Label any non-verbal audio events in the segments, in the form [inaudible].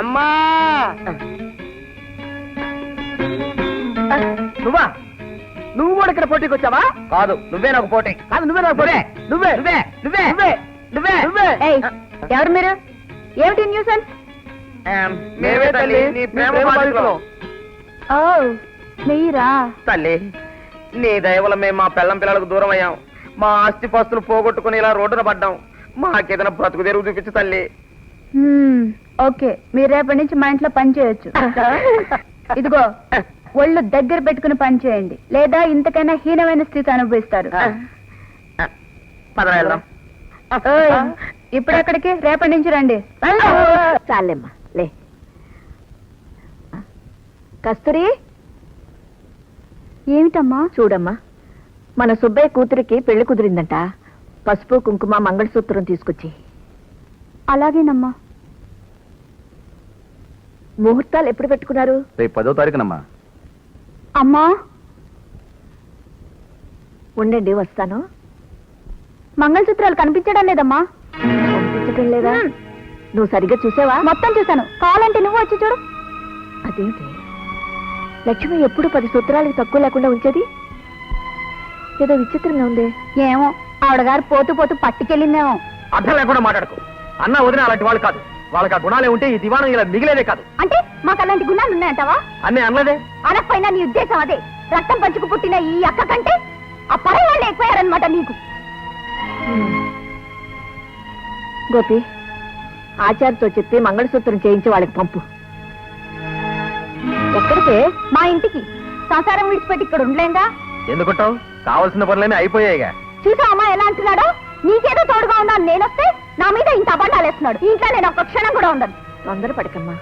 అమ్మా! నువ్వా? నువ్వు కూడా ఇక్కడ పోటీకి వచ్చావా? కాదు నువ్వే నాకు పోటీ. కాదు నువ్వే నాకు పోటీ. నువ్వే నువ్వే నువ్వే నువ్వే నువ్వే నువ్వే. ఏయ్ ఎవరు మీరు? ఏమిటి న్యూసెన్స్? మేమే తల్లి నీ ప్రేమ బాధితులం. ఓ మీరా? తల్లి నీ దయవల మేము మా పిల్లం పిల్లలకు దూరం అయ్యాం. మా ఆస్తి పాస్తులు పోగొట్టుకుని ఇలా రోడ్డున పడ్డాం. మాకేదైనా బ్రతుకు తెరుగు చూపించు తల్లి. ఓకే. మీరు రేపటి నుంచి మా ఇంట్లో పని చేయొచ్చు. [laughs] ఇదిగో ఒళ్ళు దగ్గర పెట్టుకుని పని చేయండి. లేదా ఇంతకైనా హీనమైన స్థితి అనుభవిస్తారు. ఇప్పుడు ఎక్కడికి రేపటి నుంచి రండి. చాలేమ్మా లే. కస్తూరి? ఏమిటమ్మా? చూడమ్మా మన సుబ్బయ్య కూతురికి పెళ్ళి కుదిరిందంట. పసుపు కుంకుమ మంగళసూత్రం తీసుకొచ్చి. అలాగేనమ్మా. ముహూర్తాలు ఎప్పుడు పెట్టుకున్నారు? రేపు పదో తారీఖునమ్మా. అమ్మా! ఉండండి వస్తాను. మంగళసూత్రాలు కనిపించడం లేదమ్మా. పంపించటం లేదా. నువ్వు సరిగ్గా చూసావా? మొత్తం చూశాను. కావాలంటే నువ్వు వచ్చి చూడు. అదేంటి లక్ష్మి ఎప్పుడు పది సూత్రాలకు తక్కువ లేకుండా ఉంచేది? ఏదో విచిత్రంగా ఉంది. ఏమో ఆవిడ గారు పోతూ పోతూ పట్టుకెళ్ళిందేమో. అర్థం లేకుండా మాట్లాడుకో. అన్న వదిన అలాంటి వాళ్ళు కాదు. వాళ్ళకి ఆ గుణాలే ఉంటే ఈ దివాణం ఇలా మిగిలేదే కాదు. అంటే మాకు అలాంటి గుణాలు ఉన్నాయంటావా? అన్నీ అనలేదే. అనకపోయినా నీ ఉద్దేశం అదే. రక్తం పంచుకు పుట్టిన ఈ అక్క కంటే ఆ పరే వాళ్ళు ఎక్కువయ్యారనమాట నీకు. గోపి ఆచార్యతో చెప్పి మంగళసూత్రం చేయించి వాళ్ళకి పంపు. ఎక్కడికే? మా ఇంటికి. సంసారం విడిచిపెట్టి ఇక్కడ ఉండలేంగా? ఎందుకుంటావు? కావాల్సిన పనులన్నీ అయిపోయాయిగా. చూసా అమ్మా ఎలా అంటున్నాడో? నీకేదో తోడుగా ఉందా అని నేనొస్తే నా మీద ఇంత అబండాలు వేస్తున్నాడు. ఇంట్లో నేను ఒక్క క్షణం కూడా ఉండను. తొందరపడకమ్మా.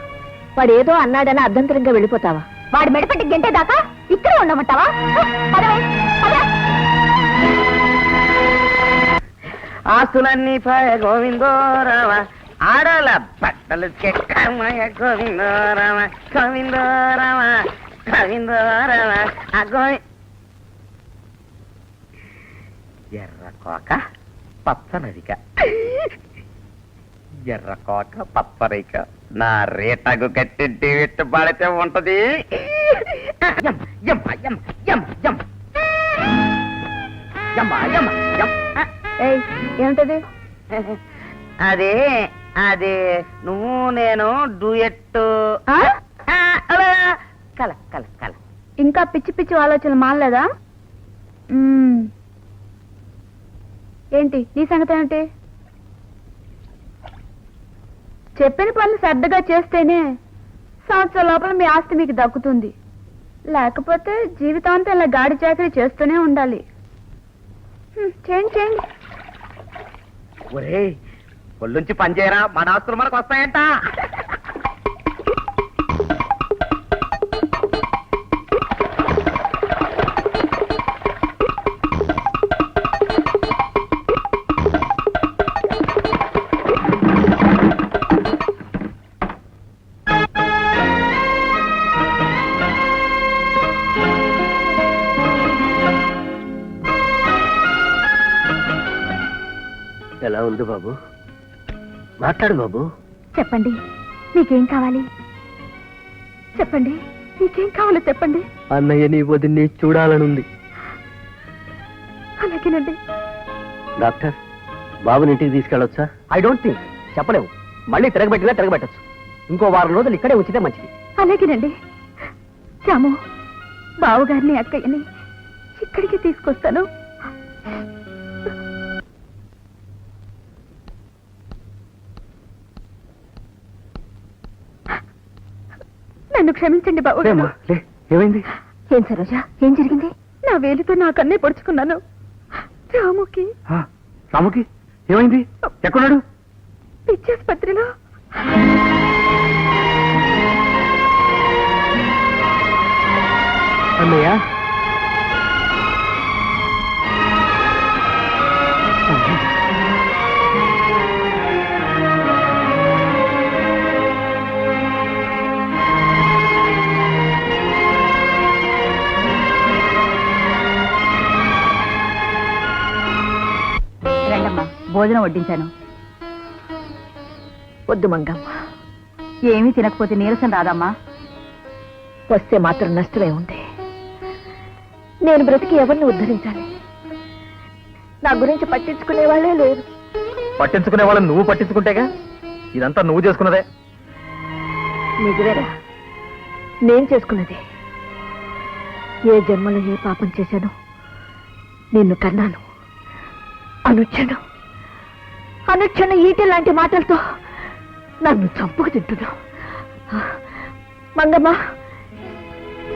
వాడు ఏదో అన్నాడని అర్ధంతరంగా వెళ్ళిపోతావా? వాడి మెడపెట్టి గంటే దాకా ఇక్కడే ఉండమంటావా? పదవే పద. ఆస్తులన్నీ పాయ గోవిందోరామ ఆడల బట్టలు చెక్కమయ గోవిందోరామ గోవిందోరామ గోవిందోరామ ఆ గోవి ఎర్ర కోక పచ్చనరిక [laughs] ఎర్ర కోక పచ్చరిక నా రేటగు కట్టింటి విట్టు పాడితే ఉంటది. ఏమిటది? అదే అదే నువ్వు నేను డూయట్? కల కల కల. ఇంకా పిచ్చి పిచ్చి ఆలోచనలు మానలేదా. ఏంటి నీ సంగతి ఏమిటి చెప్పిన పనులు శ్రద్ధగా చేస్తేనే సంవత్సరం లోపల మీ ఆస్తి మీకు దక్కుతుంది. లేకపోతే జీవితాంతం ఇలా గాడి చాకరీ చేస్తూనే ఉండాలి. చేయండి చేయండి. ఒరే ఒళ్ళుంచి పనిచేయరా మన ఆస్తులు మనకు వస్తాయంట. ఎలా ఉంది బాబు? మాట్లాడు బాబు. చెప్పండి. మీకేం కావాలి? చెప్పండి. మీకేం కావాలో చెప్పండి. అన్నయ్య నీ వదిన్ని చూడాలనుంది. అలాగేనండి. డాక్టర్ బాబుని ఇంటికి తీసుకెళ్ళొచ్చా? I don't think. చెప్పలేవు. మళ్ళీ తిరగబెట్టినా తిరగబెట్టచ్చు. ఇంకో వారం రోజులు ఇక్కడే ఉంచితే మంచిది. అలాగేనండి. రాము బావగారిని అక్కయ్యని ఇక్కడికి తీసుకొస్తాను. నన్ను క్షమించండి బావగారు ఏమైంది? ఏం సరోజా ఏం జరిగింది? నా వేలితో నా కన్నే పొడుచుకున్నాను. రాముకి. రాముకి? ఏమైంది? ఎక్కడున్నాడు? పిచ్చాసుపత్రిలో. అన్నయ్య? భోజనం వడ్డించాను. వద్దు మంగమ్మ. ఏమీ తినకపోతే నీరసం రాదమ్మా. వస్తే మాత్రం నష్టమే ఉంది. నేను బ్రతికి ఎవరిని ఉద్ధరించాలి? నా గురించి పట్టించుకునే వాళ్ళే లేరు. పట్టించుకునే వాళ్ళని నువ్వు పట్టించుకుంటేగా? ఇదంతా నువ్వు చేసుకున్నదే. నిజమేరా. నేను చేసుకున్నది. ఏ జన్మలో ఏ పాపం చేశానో నిన్ను కన్నాను అనుక్షణం అనుక్షణం ఈటి లాంటి మాటలతో నన్ను చంపుకు తింటున్నావు. మంగమ్మ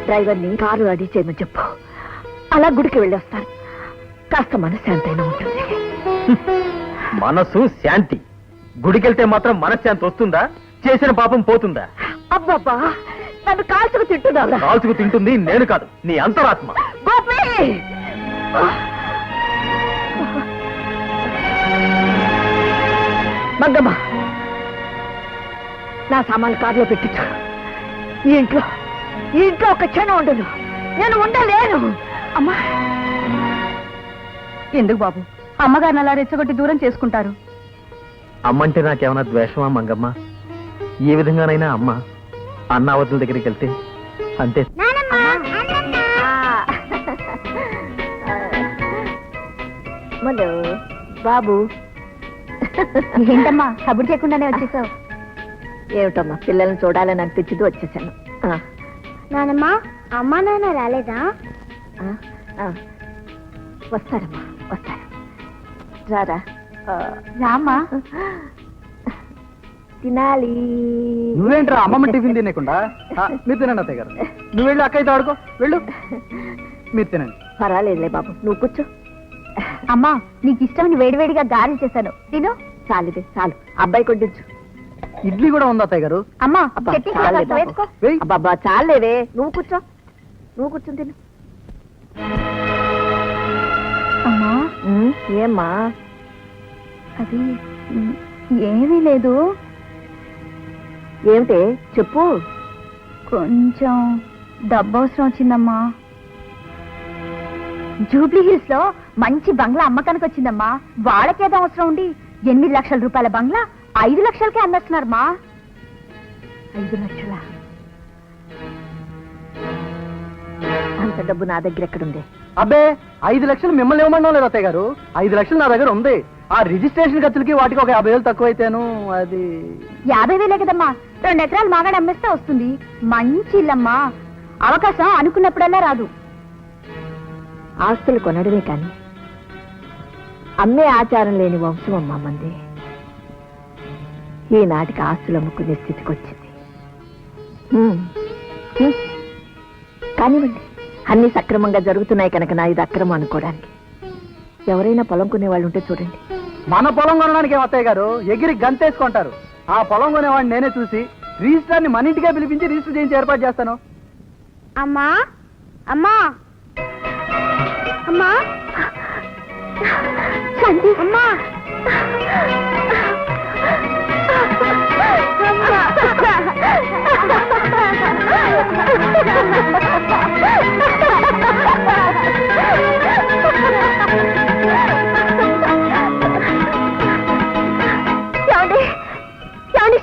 డ్రైవర్ని కారు అడి చేయమని చెప్పు. అలా గుడికి వెళ్ళి వస్తాను. కాస్త మనశ్శాంతైనా ఉంటుంది. మనసు శాంతి. గుడికెళ్తే మాత్రం మనశ్శాంతి వస్తుందా? చేసిన పాపం పోతుందా? అబ్బబ్బా నన్ను కాల్చుకు తింటున్నావురా. కాల్చుకు తింటుంది నేను కాదు నీ అంతరాత్మ. గోపి! మంగమ్మ నా సామాన్లు కారులో పెట్టించు. ఈ ఇంట్లో ఈ ఇంట్లో ఒక క్షణం ఉండను. నేను ఉండలేను. అమ్మా. ఎందుకు బాబు? అమ్మగారిని అలా రెచ్చగొట్టి దూరం చేసుకుంటారు? అమ్మంటే నాకేమైనా ద్వేషమా మంగమ్మ? ఏ విధంగానైనా అమ్మ అన్న అవతల దగ్గరికి వెళ్తే అంతే. బాబు ఏంటమ్మా కబుర్ చేయకుండానే వచ్చేసావు? ఏమిటమ్మా పిల్లల్ని చూడాలని అనిపించింది వచ్చేసాను. ఆ, నానమ్మా అమ్మా నాన్న రాలేదా? ఆ, ఆ. వస్తారమ్మా వస్తారు. రారా? ఆ, రామ్మా. తినాలి. నువ్వేంట్రా అమ్మమ్మ టిఫిన్ తినకుండా ఆ, మీరు తినండి అత్తయ్య గారు. నువ్వు వెళ్ళి అక్కయ్యతో ఆడుకో. వెళ్ళు. మీరు తినండి. పర్వాలేదులే బాబు నువ్వు కూర్చో. అమ్మా నీకు ఇష్టమైన వేడివేడిగా గారెలు చేశాను. తిను. చాలిదే చాలు. అబ్బాయి కొట్టించు. ఇడ్లీ కూడా ఉంది అత్తయ్య గారు? అమ్మా అబ్బా, చట్నీ కూడా చాలే కాస్త బాబు. వేసుకో. వెయ్. అబ్బాబ్బా చాలేవే నువ్వు కూర్చో. నువ్వు కూర్చొని తిను. అమ్మా. ఉమ్, ఏమ్మా? అది ఉమ్, ఏమీ లేదు. ఏమిటే? చెప్పు. కొంచెం డబ్బు అవసరం వచ్చిందమ్మా. జూబ్లీ హిల్స్లో మంచి బంగ్లా అమ్మకానికి వచ్చిందమ్మా. వాళ్ళకేదో అవసరం ఉండి ఎనిమిది లక్షల రూపాయల బంగ్లా ఐదు లక్షలకే అమ్మేస్తున్నారమ్మా ఐదు లక్షల? అంత డబ్బు నా దగ్గర ఎక్కడుంది? అబ్బే ఐదు లక్షలు మిమ్మల్ని ఇవ్వమండం లేదు అత్తయ్య గారు. ఐదు లక్షలు నా దగ్గర ఉంది. ఆ రిజిస్ట్రేషన్ ఖర్చులకి వాటికి ఒక యాభై వేలు తక్కువైతేను అది యాభై వేలే కదమ్మా. రెండు ఎకరాలు మాగాడు అమ్మేస్తే వస్తుంది. మంచి ఇల్లమ్మా. అవకాశం అనుకున్నప్పుడల్లా రాదు. ఆస్తులు కొనడమే కానీ అమ్మే ఆచారం లేని వంశం అమ్మా మంది. ఈనాటికి ఆస్తులు అమ్ముకునే స్థితికి వచ్చింది. కానివ్వండి అన్ని సక్రమంగా జరుగుతున్నాయి కనుక నా ఇది అక్రమం అనుకోవడానికి. ఎవరైనా పొలం కొనే వాళ్ళు ఉంటే చూడండి. మన పొలం కొనడానికి అత్తయ్య గారు? ఎగిరి గంతేసుకుంటారు. ఆ పొలం కొనేవాడిని నేనే చూసి రిజిస్టర్ని మన ఇంటికే పిలిపించి రిజిస్టర్ చేయించి ఏర్పాటు చేస్తాను. అమ్మా? అమ్మా? అమ్మా? శాంతి అమ్మా.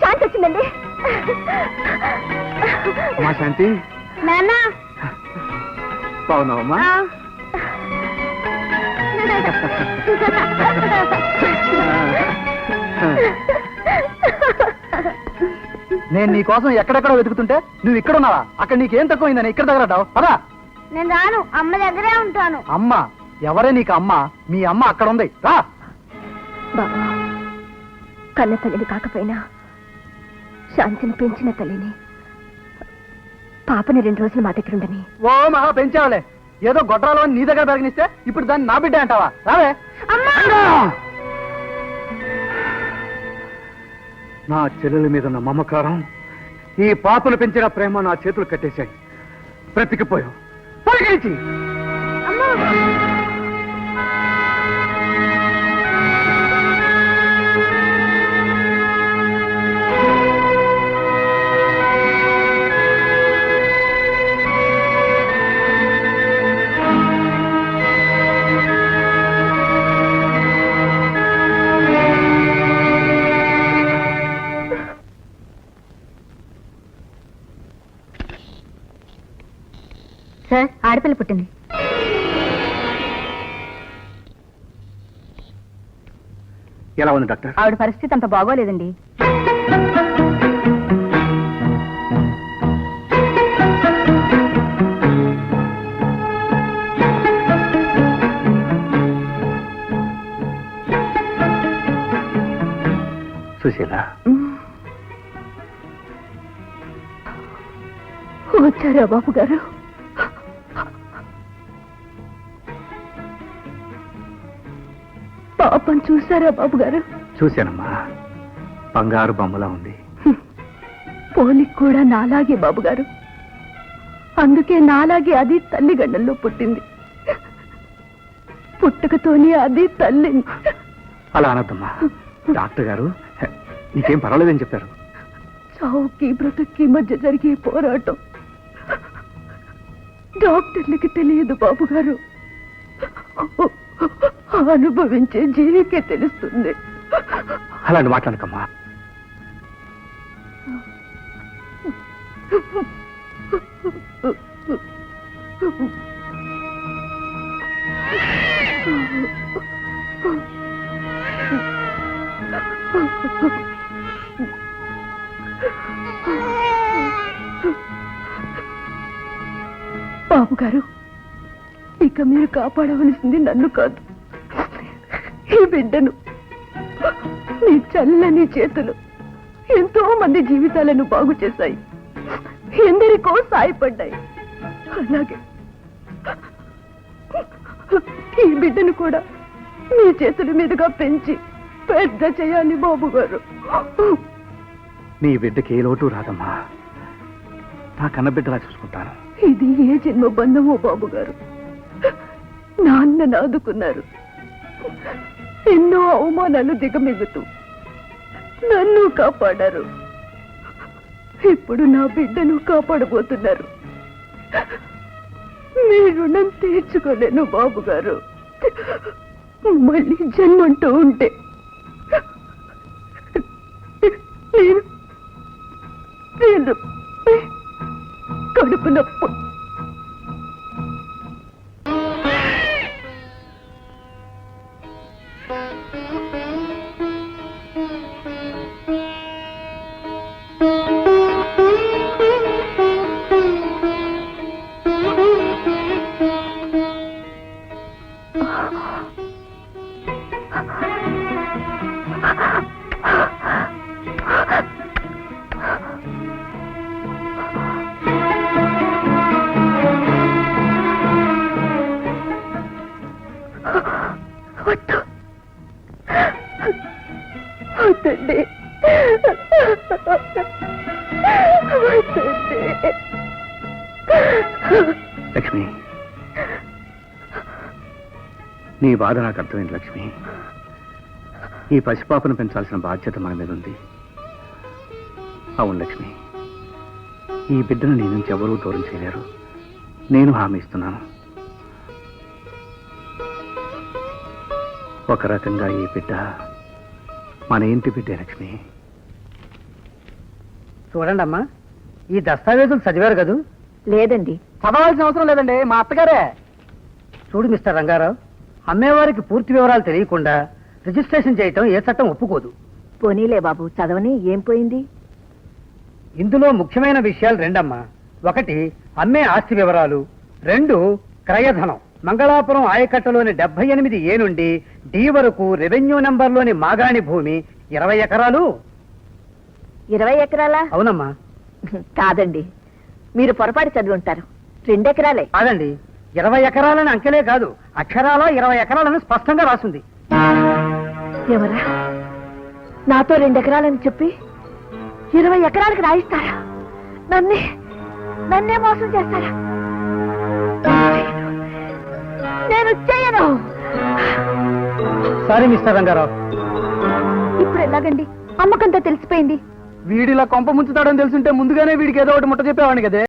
శాంతి వచ్చిందండి? అమ్మా శాంతి. నాన్న. బాగున్నావమ్మా? నేను నీ కోసం ఎక్కడెక్కడో వెతుకుతుంటే నువ్వు ఇక్కడ ఉన్నావా? అక్కడ నీకేం తక్కువైందని ఇక్కడ దగ్గర రావు పదా. నేను రాను. అమ్మ దగ్గరే ఉంటాను. అమ్మ? ఎవరే నీకు అమ్మ? మీ అమ్మ అక్కడ ఉంది. రా. బాబా కన్న తల్లిని కాకపోయినా శాంతిని పెంచిన తల్లిని పాపని రెండు రోజులు మా దగ్గర ఉండని ఓ మహా పెంచావులే. ఏదో గొడ్రాలో నీ దగ్గర పెరగనిస్తే ఇప్పుడు దాన్ని నా బిడ్డ అంటావా? రావే. అమ్మా! నా చెల్లెల మీద ఉన్న మమకారం ఈ పాపలు పెంచిన ప్రేమ నా చేతులు కట్టేశాయి. బ్రతికిపోయావు. పరిగెత్తి ఆడపిల్ల పుట్టింది ఎలా ఉంది డాక్టర్? ఆవిడ పరిస్థితి అంత బాగోలేదండి. సుశీల. వచ్చారా బాబు గారు పాపం చూసారా బాబు గారు? చూశానమ్మా. బంగారు బొమ్మలా ఉంది. పోలిక్ కూడా నాలాగే బాబు గారు. అందుకే నాలాగే అది తల్లి గండల్లో పుట్టింది. పుట్టుకతోనే అది తల్లి. అలా అనద్దమ్మా. డాక్టర్ గారు నీకేం పర్వాలేదని చెప్పారు. చావుకి బ్రతుక్కి మధ్య జరిగే పోరాటం. డాక్టర్లకి తెలియదు బాబు గారు. అనుభవించే జీవికే తెలుస్తుంది. అలాంటి మాట్లాడకమ్మా. బాబు గారు ఇక మీరు కాపాడవలసింది నన్ను కాదు. ఈ బిడ్డను మీ చల్లని చేతులు ఎంతో మంది జీవితాలను బాగు చేశాయి. ఎందరికో సాయపడ్డాయి. అలాగే ఈ బిడ్డను కూడా మీ చేతుల మీదుగా పెంచి పెద్ద చేయాలి బాబు గారు. నీ బిడ్డకి ఏ లోటు రాదమ్మా. నా కన్న బిడ్డలా చూసుకుంటాను. ఇది ఏ జన్మ బంధమో బాబు గారు. నాన్న నాదుకున్నారు. ఎన్నో అవమానాలు దిగమిగుతూ నన్ను కాపాడారు. ఇప్పుడు నా బిడ్డను కాపాడబోతున్నారు. మీ రుణం తీర్చుకోలేను బాబు గారు మళ్ళీ జన్మంటూ ఉంటే నేను నేను కడుపు బాధ నాకు అర్థమైంది లక్ష్మి. ఈ పసిపాపను పెంచాల్సిన బాధ్యత మన మీద ఉంది. అవును లక్ష్మి. ఈ బిడ్డను నీ నుంచి ఎవరూ దూరం చేయలేరు. నేను హామీ ఇస్తున్నాను. ఒక రకంగా ఈ బిడ్డ మన ఇంటి బిడ్డే లక్ష్మి. చూడండి అమ్మా ఈ దస్తావేజులు చదివారు కదూ? లేదండి. చదవాల్సిన అవసరం లేదండి మా అత్తగారే. చూడు మిస్టర్ రంగారావు అమ్మేవారికి పూర్తి వివరాలు తెలియకుండా రిజిస్ట్రేషన్ చేయటం ఏ చట్టం ఒప్పుకోదు. పోనీలే బాబు చదవని ఏం పోయింది? ఇందులో ముఖ్యమైన విషయాలు రెండమ్మా. ఒకటి అమ్మే ఆస్తి వివరాలు. రెండు క్రయధనం. మంగళాపురం ఆయకట్టలోని డెబ్బై ఎనిమిది ఏ నుండి డి వరకు రెవెన్యూ నంబర్లోని మాగాణి భూమి ఇరవై ఎకరాలు. ఇరవై ఎకరాలా? అవునమ్మా. కాదండి. మీరు పొరపాటు చదివి ఉంటారు. రెండెకరాలే. కాదండి ఇరవై ఎకరాలని అంకెలే కాదు అక్షరాల ఇరవై ఎకరాలను స్పష్టంగా రాసింది. ఎవరా? నాతో రెండెకరాలని చెప్పి ఇరవై ఎకరాలకు రాయిస్తారా? నన్నే నన్నే మోసం చేస్తారా? నేను చేయను. Sorry mister Rangarao. ఇప్పుడు ఎలాగండి? అమ్మకంతా తెలిసిపోయింది. వీడిలా కొంప ముంచుతాడని తెలుసుంటే ముందుగానే వీడికి ఏదో ఒకటి ముట్ట చెప్పేవాడిని కదే.